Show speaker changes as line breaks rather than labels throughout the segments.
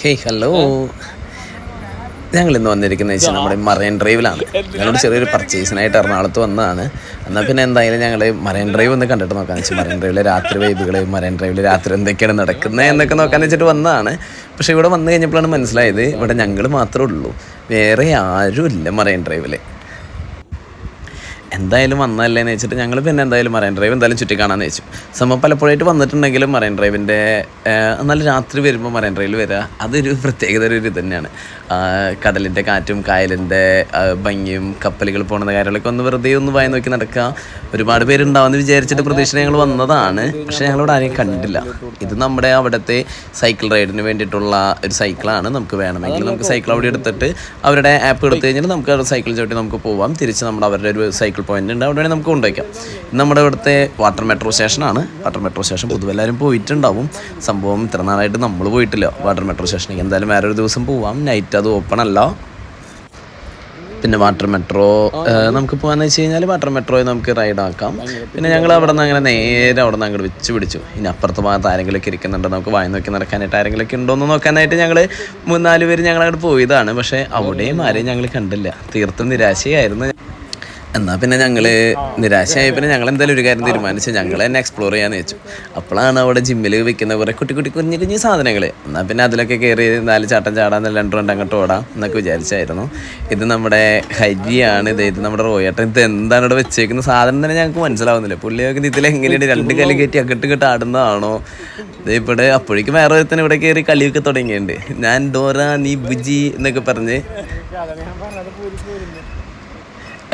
Hey hello. ഞങ്ങൾ ഇന്ന് വന്നിരിക്കുന്നത് വെച്ചാൽ നമ്മുടെ മറൈൻ ഡ്രൈവിലാണ്. ഞങ്ങളുടെ ചെറിയൊരു പർച്ചേസിനായിട്ട് എറണാകുളത്ത് വന്നതാണ്. എന്നാൽ പിന്നെ എന്തായാലും ഞങ്ങൾ മറൈൻ ഡ്രൈവ് ഒന്ന് കണ്ടിട്ട് നോക്കാന്ന് വെച്ചാൽ മറൈൻ ഡ്രൈവിലെ രാത്രി വൈബുകൾ മറൈൻ ഡ്രൈവിൽ രാത്രി എന്തൊക്കെയാണ് നടക്കുന്നത് എന്നൊക്കെ നോക്കാന്ന് വെച്ചിട്ട് വന്നതാണ്. പക്ഷേ ഇവിടെ വന്നു കഴിഞ്ഞപ്പോഴാണ് മനസ്സിലായത് ഇവിടെ ഞങ്ങൾ മാത്രമേ ഉള്ളൂ. വേറെ ആരുമില്ല മറൈൻ ഡ്രൈവിൽ എന്തായാലും വന്നതല്ലേ എന്ന് വെച്ചിട്ട് ഞങ്ങൾ പിന്നെ എന്തായാലും മറൈൻ ഡ്രൈവ് എന്തായാലും ചുറ്റി കാണാമെന്ന് വെച്ചു. സംഭവം പലപ്പോഴായിട്ട് വന്നിട്ടുണ്ടെങ്കിലും മറൈൻ ഡ്രൈവിന്റെ എന്നാൽ രാത്രി വരുമ്പോൾ മറൈൻ ഡ്രൈവിൽ വരിക അതൊരു പ്രത്യേകത ഒരു ഇത് തന്നെയാണ്. കടലിന്റെ കാറ്റും കായലിന്റെ ഭംഗിയും കപ്പലുകൾ പോകുന്ന കാര്യങ്ങളൊക്കെ ഒന്ന് വെറുതെ ഒന്ന് വായി നോക്കി നടക്കുക ഒരുപാട് പേരുണ്ടാവുമെന്ന് വിചാരിച്ചിട്ട് പ്രതീക്ഷ ഞങ്ങൾ വന്നതാണ്. പക്ഷേ ഞങ്ങളോട് ആരെയും കണ്ടില്ല ഇത് നമ്മുടെ അവിടുത്തെ സൈക്കിൾ റൈഡിന് വേണ്ടിയിട്ടുള്ള ഒരു സൈക്കിളാണ് നമുക്ക് വേണമെങ്കിൽ നമുക്ക് സൈക്കിൾ അവിടെ എടുത്തിട്ട് അവരുടെ ആപ്പ് എടുത്തു കഴിഞ്ഞിട്ട് നമുക്ക് സൈക്കിൾ ചവിട്ടി നമുക്ക് പോവാം. തിരിച്ച് നമ്മൾ അവരുടെ ഒരു സൈക്കിൾ പോയിന്റ് ഉണ്ട്. അവിടെ വേണമെങ്കിൽ നമുക്ക് കൊണ്ടുവയ്ക്കാം. നമ്മുടെ ഇവിടുത്തെ വാട്ടർ മെട്രോ സ്റ്റേഷനാണ് വാട്ടർ മെട്രോ സ്റ്റേഷൻ പൊതുവെ എല്ലാവരും പോയിട്ടുണ്ടാവും. സംഭവം ഇത്ര നാളായിട്ട് നമ്മൾ പോയിട്ടില്ല. വാട്ടർ മെട്രോ സ്റ്റേഷനിലേക്ക് എന്തായാലും വേറെ ഒരു ദിവസം പോവാം. നൈറ്റ് അത് ഓപ്പൺ അല്ല. പിന്നെ വാട്ടർ മെട്രോ നമുക്ക് പോകാന്ന് വെച്ച് കഴിഞ്ഞാൽ വാട്ടർ മെട്രോയിൽ നമുക്ക് റൈഡ് ആക്കാം. പിന്നെ ഞങ്ങൾ അവിടെ നിന്ന് അങ്ങനെ നേരെ അവിടെ നിന്ന് അങ്ങോട്ട് വെച്ച് പിടിച്ചു. ഇനി അപ്പുറത്തെ ഭാഗത്ത് ആരെങ്കിലുമൊക്കെ ഇരിക്കുന്നുണ്ടോ? നമുക്ക് വായി നോക്കി നടക്കാനായിട്ട് ആരെങ്കിലുമൊക്കെ ഉണ്ടോ എന്ന് നോക്കാനായിട്ട് ഞങ്ങൾ മൂന്നാൽ പേര് ഞങ്ങൾ അങ്ങോട്ട് പോയതാണ്. പക്ഷേ അവിടെയും ആരെയും ഞങ്ങൾ കണ്ടില്ല. തീർത്തും നിരാശയായിരുന്നു. എന്നാൽ പിന്നെ ഞങ്ങൾ നിരാശയായി. പിന്നെ ഞങ്ങൾ എന്തായാലും ഒരു കാര്യം തീരുമാനിച്ചു ഞങ്ങൾ തന്നെ എക്സ്പ്ലോർ ചെയ്യാന്ന് വെച്ചു. അപ്പോഴാണ് അവിടെ ജിമ്മിൽ വെക്കുന്ന കുറെ കുട്ടി കുട്ടി കുഞ്ഞു കുഞ്ഞു സാധനങ്ങൾ എന്നാൽ പിന്നെ അതിലൊക്കെ കയറി നാല് ചാട്ടം ചാടാൻ രണ്ടു രണ്ട് അങ്ങോട്ട് ഓടാം എന്നൊക്കെ വിചാരിച്ചായിരുന്നു. ഇത് നമ്മുടെ ഹരിയാണ് ഇത് ഇത് നമ്മുടെ റോയേട്ടൻ. ഇത് എന്താണ് ഇവിടെ വെച്ചേക്കുന്ന സാധനം തന്നെ ഞങ്ങൾക്ക് മനസ്സിലാവുന്നില്ല. പുള്ളിയൊക്കെ ഇതിൽ എങ്ങനെയാണ് രണ്ട് കല്ല് കയറ്റി അങ്ങോട്ട് കെട്ട് ആടുന്നതാണോ? ഇത് ഇവിടെ അപ്പോഴേക്കും വേറെ ഒരുത്തന്നെ ഇവിടെ കയറി കളിയൊക്കെ തുടങ്ങിയിട്ടുണ്ട്. ഞാൻ ഡോറ നീ ബുജി എന്നൊക്കെ പറഞ്ഞ്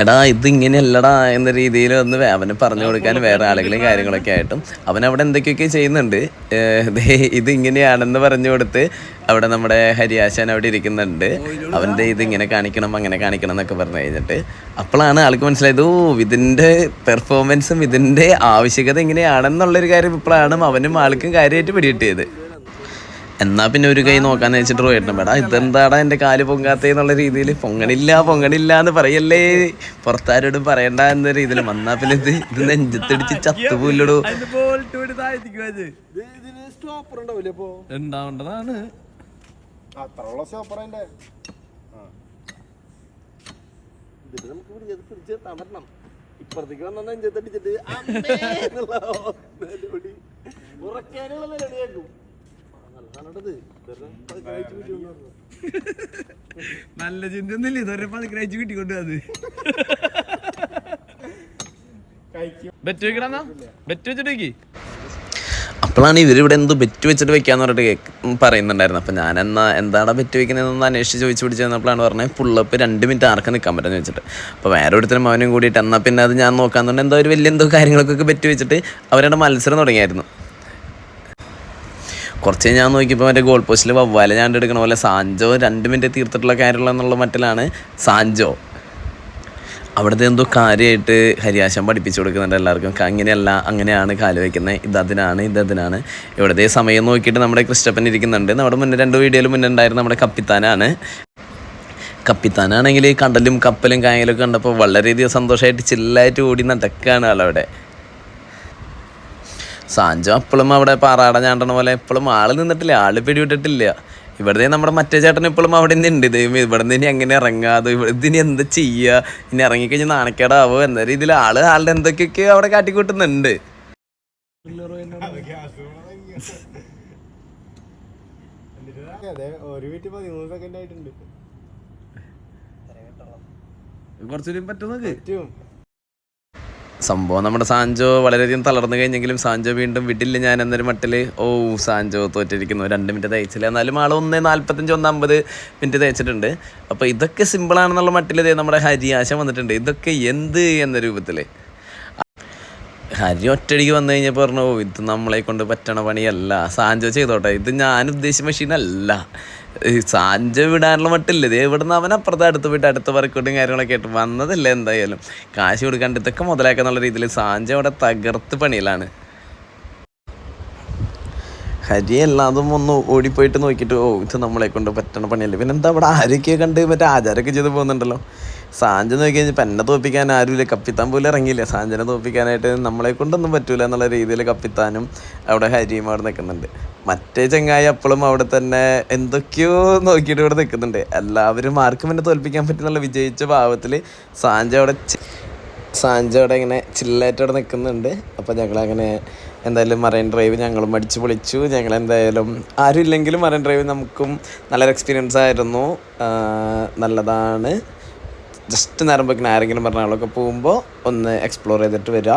എടാ ഇത് ഇങ്ങനെയല്ലടാ എന്ന രീതിയിൽ ഒന്ന് അവന് പറഞ്ഞു കൊടുക്കാൻ വേറെ ആളുകളും കാര്യങ്ങളൊക്കെ ആയിട്ടും. അവൻ അവിടെ എന്തൊക്കെയൊക്കെ ചെയ്യുന്നുണ്ട്? ഇത് ഇങ്ങനെയാണെന്ന് പറഞ്ഞു കൊടുത്ത് അവിടെ നമ്മുടെ ഹരിയാശാൻ അവിടെ ഇരിക്കുന്നുണ്ട്. അവന്റെ ഇത് ഇങ്ങനെ കാണിക്കണം അങ്ങനെ കാണിക്കണം എന്നൊക്കെ പറഞ്ഞു കഴിഞ്ഞിട്ട്. അപ്പോഴാണ് ആൾക്ക് മനസ്സിലായത് ഓ ഇതിന്റെ പെർഫോമൻസും ഇതിന്റെ ആവശ്യകത ഇങ്ങനെയാണെന്നുള്ളൊരു കാര്യം ഇപ്പോഴാണ് അവനും ആൾക്കും കാര്യമായിട്ട് പിടികിട്ടിയത്. എന്നാ പിന്നെ ഒരു കൈ നോക്കാന്ന് വെച്ചിട്ട് പോയിട്ടുണ്ട് മേടാ ഇതെന്താടാ എന്റെ കാൽ പൊങ്കാത്ത എന്നുള്ള രീതിയിൽ? പൊങ്ങണില്ല പൊങ്ങണില്ല എന്ന് പറയല്ലേ. പുറത്താരോടും പറയണ്ട എന്ന രീതിയിൽ. വന്നാ പിന്നെ ഇത് ഇത് നെഞ്ചത്തിടിച്ച് ചത്തുപോയില്ലടോ.
ഇതിന് സ്റ്റോപ്പർ ഉണ്ടാവില്ലേ ഇപ്പൊ
ഉണ്ടാവേണ്ടതാണ്
അത്രയുള്ള സ്റ്റോപ്പർ അതിന്റെ ഇതിന് നമുക്ക് പിടിച്ചത് പിടിച്ച് തമരണം ഇപ്പുറത്തേക്ക് വന്ന നെഞ്ചത്തടിച്ചിട്ട് നിലവിളി. ചിന്ത നിലവിളിയാക്കും ഇതുവരെ പതുക്കെ അയച്ചു.
നല്ല കിട്ടിക്കൊണ്ട് അത് ബെറ്റ് വെക്കണ ബെറ്റ് വെച്ചിട്ട് വെക്കി.
അപ്പോഴാണ് ഇവരിവിടെ എന്തോ ബെറ്റ് വെച്ചിട്ട് വെക്കാന്ന് പറഞ്ഞിട്ട് പറയുന്നുണ്ടായിരുന്നു. അപ്പം ഞാൻ എന്നാ എന്താണ് ബെറ്റ് വെക്കുന്നതെന്ന് അന്വേഷിച്ച് ചോദിച്ചു പിടിച്ച് തന്നപ്പോഴാണ് പറഞ്ഞത് പുള്ളപ്പ് രണ്ട് മിനിറ്റ് ആർക്കും നിൽക്കാൻ പറ്റുമെന്ന് വെച്ചിട്ട്. അപ്പോൾ വേറെ ഒരുത്തരും അവനും കൂടിയിട്ട് എന്നാൽ പിന്നെ അത് ഞാൻ നോക്കാന്നുണ്ട്. എന്തോ ഒരു വലിയ എന്തോ കാര്യങ്ങൾക്കൊക്കെ ബെറ്റ് വെച്ചിട്ട് അവരുടെ മത്സരം തുടങ്ങിയായിരുന്നു. കുറച്ച് ഞാൻ നോക്കിയപ്പോൾ മറ്റേ ഗോൾ പോസ്റ്റിൽ വവ്വാല ഞാൻ എടുക്കണ പോലെ സാഞ്ചോ രണ്ട് മിനിറ്റ് തീർത്തിട്ടുള്ള കാര്യമുള്ള എന്നുള്ള മറ്റിലാണ് സാഞ്ചോ. അവിടുത്തെ എന്തോ കാര്യമായിട്ട് ഹരിയാശം പഠിപ്പിച്ചു കൊടുക്കുന്നുണ്ട് എല്ലാവർക്കും. അങ്ങനെയല്ല അങ്ങനെയാണ് കാൽ വയ്ക്കുന്നത് ഇത് അതിനാണ് ഇത് അതിനാണ്. ഇവിടുത്തെ സമയം നോക്കിയിട്ട് നമ്മുടെ ക്രിസ്റ്റപ്പൻ ഇരിക്കുന്നുണ്ട്. നമ്മുടെ മുന്നേ രണ്ട് വീഡിയോയിൽ മുന്നേ ഉണ്ടായിരുന്ന നമ്മുടെ കപ്പിത്താനാണ്. കപ്പിത്താനാണെങ്കിൽ കടലും കപ്പലും കായലൊക്കെ കണ്ടപ്പോൾ വളരെയധികം സന്തോഷമായിട്ട് ചില്ലായിട്ട് ഓടി നടക്കുകയാണ് ആളവിടെ. സാഞ്ചോ അപ്പോഴും അവിടെ പാറാട ഞാണ്ടണ പോലെ എപ്പോഴും ആൾ നിന്നിട്ടില്ല ആൾ പിടിവിട്ടിട്ടില്ല. ഇവിടുത്തെ നമ്മുടെ മറ്റേ ചേട്ടൻ ഇപ്പോഴും അവിടെ നിന്ന് ഉണ്ട്. ദൈവം ഇവിടെ നിന്ന് ഇനി എങ്ങനെ ഇറങ്ങാതെ ഇവിടെ ഇനി എന്താ ചെയ്യുക ഇനി ഇറങ്ങിക്കഴിഞ്ഞാൽ നാണക്കേടാവോ? എന്ന രീതിയിൽ ആൾ ആളുടെ എന്തൊക്കെയൊക്കെ അവിടെ കാട്ടിക്കൂട്ടുന്നുണ്ട്.
കുറച്ചു
കുറച്ചുകൂടി പറ്റും.
സംഭവം നമ്മുടെ സാഞ്ചോ വളരെയധികം തളർന്നു കഴിഞ്ഞെങ്കിലും സാഞ്ചോ വീണ്ടും വിട്ടില്ല ഞാൻ എന്നൊരു മട്ടിൽ ഓ സാഞ്ചോ തോറ്റിരിക്കുന്നു. രണ്ട് മിനിറ്റ് തയ്ച്ചില്ല എന്നാലും ആൾ ഒന്ന് നാൽപ്പത്തഞ്ച് ഒന്ന് അമ്പത് മിനിറ്റ് തയ്ച്ചിട്ടുണ്ട് അപ്പോൾ ഇതൊക്കെ സിമ്പിളാണെന്നുള്ള മട്ടിൽ ഇതേ നമ്മുടെ ഹരി ആശം വന്നിട്ടുണ്ട്. ഇതൊക്കെ എന്ത് എന്ന രൂപത്തിൽ ഹരി ഒറ്റടിക്ക് വന്നു കഴിഞ്ഞപ്പോൾ പറഞ്ഞു ഓ ഇത് നമ്മളെ കൊണ്ട് പറ്റണ പണിയല്ല. സാഞ്ചോ ചെയ്തോട്ടെ. ഇത് ഞാൻ ഉദ്ദേശിച്ച മെഷീനല്ല ഈ സാഞ്ചോ വിടാനുള്ള മട്ടില്ല. ഇത് ഇവിടുന്ന് അവൻ അപ്പുറത്ത് അടുത്ത് പോയിട്ട് അടുത്ത വർക്കൗട്ടും കാര്യങ്ങളൊക്കെ ആയിട്ട് വന്നതല്ല എന്തായാലും. കാശ് കൊടുക്കാണ്ട് ഇതൊക്കെ മുതലാക്കാന്നുള്ള രീതിയിൽ സാഞ്ച അവിടെ തകർത്ത് പണിയിലാണ്. ഹരി എല്ലാതും ഒന്ന് ഓടിപ്പോയിട്ട് നോക്കിയിട്ട് ഓ ഇത് നമ്മളെ കൊണ്ട് പറ്റണ പണിയല്ലേ? പിന്നെ എന്താ അവിടെ ആരൊക്കെ കണ്ട് മറ്റേ ആചാരമൊക്കെ ചെയ്ത് പോകുന്നുണ്ടല്ലോ. സാഞ്ച നോക്കി കഴിഞ്ഞപ്പോൾ എന്നെ തോപ്പിക്കാൻ ആരുമില്ല. കപ്പിത്താൻ പോലും ഇറങ്ങിയില്ല. സാഞ്ചനെ തോപ്പിക്കാനായിട്ട് നമ്മളെ കൊണ്ടൊന്നും പറ്റൂല എന്നുള്ള രീതിയിൽ കപ്പിത്താനും അവിടെ ഹരിയും അവിടെ നിൽക്കുന്നുണ്ട്. മറ്റേ ചങ്ങായി അപ്പോഴും അവിടെ തന്നെ എന്തൊക്കെയോ നോക്കിയിട്ട് ഇവിടെ നിൽക്കുന്നുണ്ട്. എല്ലാവരും ആർക്കും എന്നെ തോൽപ്പിക്കാൻ പറ്റുന്നുള്ള വിജയിച്ച ഭാവത്തിൽ സാഞ്ച അവിടെ സാഞ്ച അവിടെ ഇങ്ങനെ ചില്ലായിട്ട് അവിടെ നിൽക്കുന്നുണ്ട്. അപ്പോൾ ഞങ്ങളങ്ങനെ എന്തായാലും മറൈൻ ഡ്രൈവ് ഞങ്ങളും അടിച്ച് പൊളിച്ചു. ഞങ്ങൾ എന്തായാലും ആരും ഇല്ലെങ്കിലും മറൈൻ ഡ്രൈവ് നമുക്കും നല്ലൊരു എക്സ്പീരിയൻസ് ആയിരുന്നു. നല്ലതാണ്. ജസ്റ്റ് നേരം ആരെങ്കിലും പറഞ്ഞ ആളൊക്കെ പോകുമ്പോൾ ഒന്ന് എക്സ്പ്ലോർ ചെയ്തിട്ട് വരിക